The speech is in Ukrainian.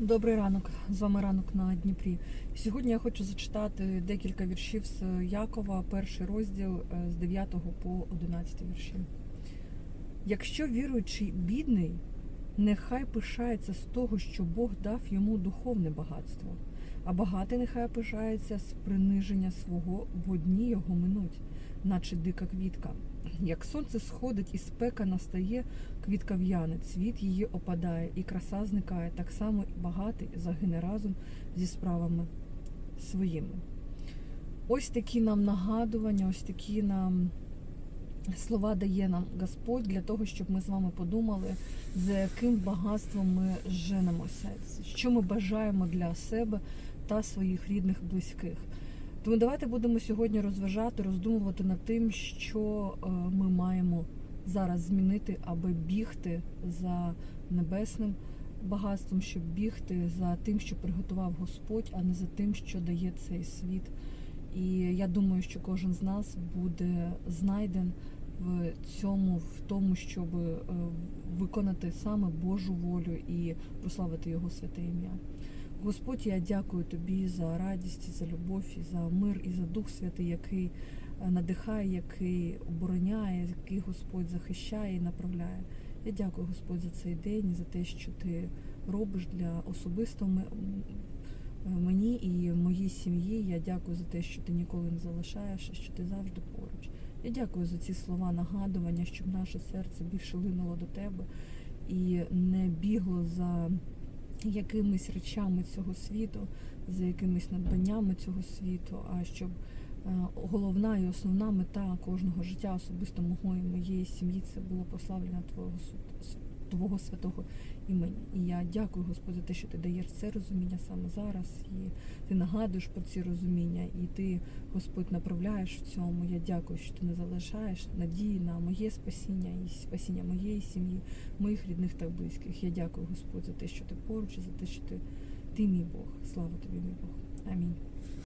Добрий ранок, з вами ранок на Дніпрі. Сьогодні я хочу зачитати декілька віршів з Якова, перший розділ е, з 9 по 11 вірші. Якщо віруючий бідний, нехай пишається з того, що Бог дав йому духовне багатство, а багатий нехай пишається з приниження свого, бо дні його минуть, наче дика квітка. Як сонце сходить і спека настає, квітка в'яне, цвіт її опадає, і краса зникає, так само і багатий загине разом зі справами своїми. Ось такі нам нагадування, ось такі нам слова дає нам Господь для того, щоб ми з вами подумали, за яким багатством ми женемося, що ми бажаємо для себе та своїх рідних близьких. Тому давайте будемо сьогодні розважати, роздумувати над тим, що е, ми маємо зараз змінити, аби бігти за небесним багатством, щоб бігти за тим, що приготував Господь, а не за тим, що дає цей світ. І я думаю, що кожен з нас буде знайден в цьому, в тому, щоб е, виконати саме Божу волю і прославити Його святе ім'я. Господь, я дякую тобі за радість, за любов, і за мир і за Дух Святий, який е, надихає, який обороняє, який Господь захищає і направляє. Я дякую, Господь, за цей день і за те, що ти робиш для особисто м- мені і моїй сім'ї. Я дякую за те, що ти ніколи не залишаєш, що ти завжди поруч. Я дякую за ці слова нагадування, щоб наше серце більше линуло до тебе і не бігло за якимись речами цього світу, за якимись надбаннями цього світу, а щоб е, головна і основна мета кожного життя, особисто мого і моєї сім'ї, це було прославлення Твого су- с- Твого святого імені. І я дякую Господь за те, що ти даєш це розуміння саме зараз, і ти нагадуєш про ці розуміння, і ти, Господь, направляєш в цьому. Я дякую, що ти не залишаєш надії на моє спасіння і спасіння моєї сім'ї, моїх рідних та близьких. Я дякую, Господь, за те, що ти поруч, і за те, що ти, ти мій Бог. Слава тобі, мій Бог. Амінь.